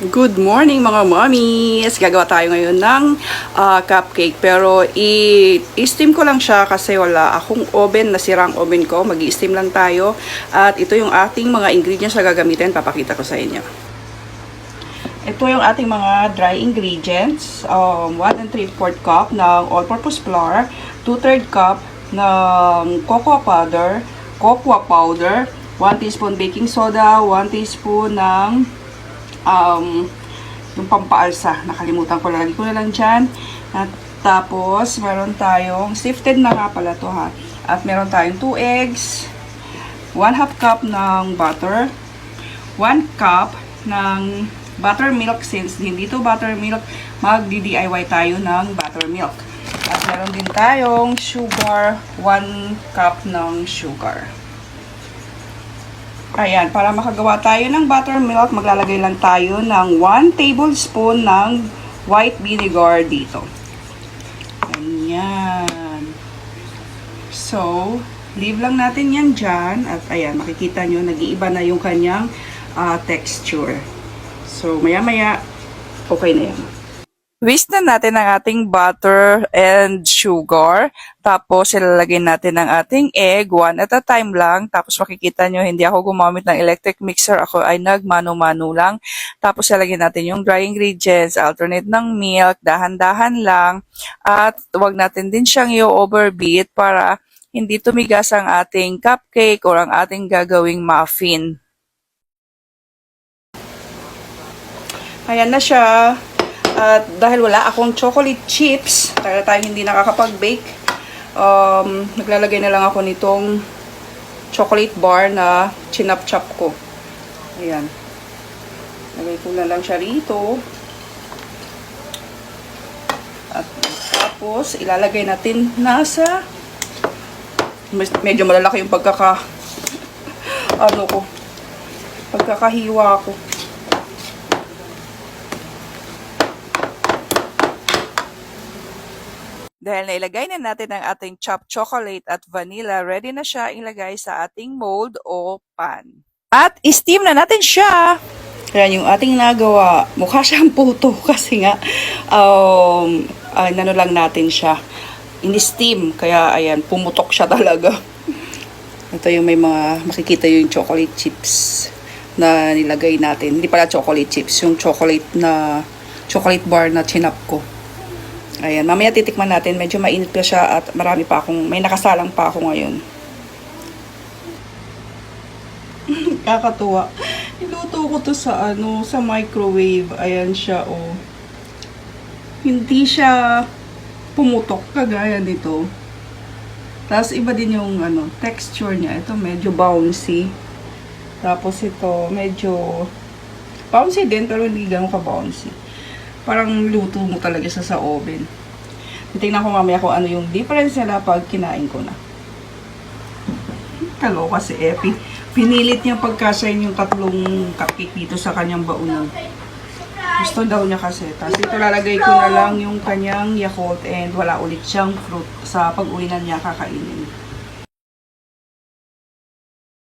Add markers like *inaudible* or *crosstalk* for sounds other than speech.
Good morning mga mommies! Gagawa tayo ngayon ng ah, cupcake pero i-steam ko lang siya kasi wala akong oven, nasirang oven ko. mag steam lang tayo at ito yung ating mga ingredients na gagamitin. Papakita ko sa inyo. Ito yung ating mga dry ingredients. Um, 1 and 3 4 cup ng all-purpose flour, 2 3 cup ng cocoa powder, cocoa powder, 1 teaspoon baking soda, 1 teaspoon ng um, yung pampaalsa. Nakalimutan ko, lalagay ko na lang dyan. At tapos, meron tayong, sifted na nga pala to ha. At meron tayong 2 eggs, 1 half cup ng butter, 1 cup ng buttermilk since hindi to buttermilk, mag-DIY tayo ng buttermilk. At meron din tayong sugar, 1 cup ng sugar. Ayan, para makagawa tayo ng buttermilk, maglalagay lang tayo ng 1 tablespoon ng white vinegar dito. Ayan. So, leave lang natin yan dyan. At ayan, makikita nyo, nag-iiba na yung kanyang ah, texture. So, maya-maya, okay na yan. Whisk na natin ang ating butter and sugar. Tapos, ilalagay natin ang ating egg, one at a time lang. Tapos, makikita nyo, hindi ako gumamit ng electric mixer. Ako ay nagmano-mano lang. Tapos, ilalagay natin yung dry ingredients, alternate ng milk, dahan-dahan lang. At, huwag natin din siyang i-overbeat para hindi tumigas ang ating cupcake or ang ating gagawing muffin. Ayan na siya. At dahil wala akong chocolate chips, dahil tayo hindi nakakapag-bake, um, naglalagay na lang ako nitong chocolate bar na chinap-chop ko. Ayan. Lagay ko na lang siya rito. At tapos, ilalagay natin nasa medyo malalaki yung pagkaka *laughs* ano ko pagkakahiwa ko Dahil nailagay na natin ang ating chopped chocolate at vanilla, ready na siya ilagay sa ating mold o pan. At steam na natin siya! Yan yung ating nagawa. Mukha siyang *laughs* puto kasi nga um, ay, nano lang natin siya. In-steam. Kaya ayan, pumutok siya *laughs* talaga. Ito yung may mga, makikita yung chocolate chips na nilagay natin. Hindi pala chocolate chips, yung chocolate na, chocolate bar na chinap ko. Ayan, mamaya titikman natin. Medyo mainit pa siya at marami pa akong, may nakasalang pa ako ngayon. *laughs* Kakatuwa. Niluto ko to sa ano, sa microwave. Ayan siya, oh. Hindi siya pumutok kagaya nito. Tapos iba din yung ano, texture niya. Ito medyo bouncy. Tapos ito medyo bouncy din pero hindi ganun ka-bouncy. Parang luto mo talaga siya sa oven. Titingnan ko mamaya kung ano yung difference nila pag kinain ko na. Kaloka si Epi. Pinilit niya pagkasayin yung tatlong cupcake dito sa kanyang baunan. Gusto daw niya kasi. Tapos ito lalagay ko na lang yung kanyang Yakult and wala ulit siyang fruit sa pag-uwi na niya kakainin.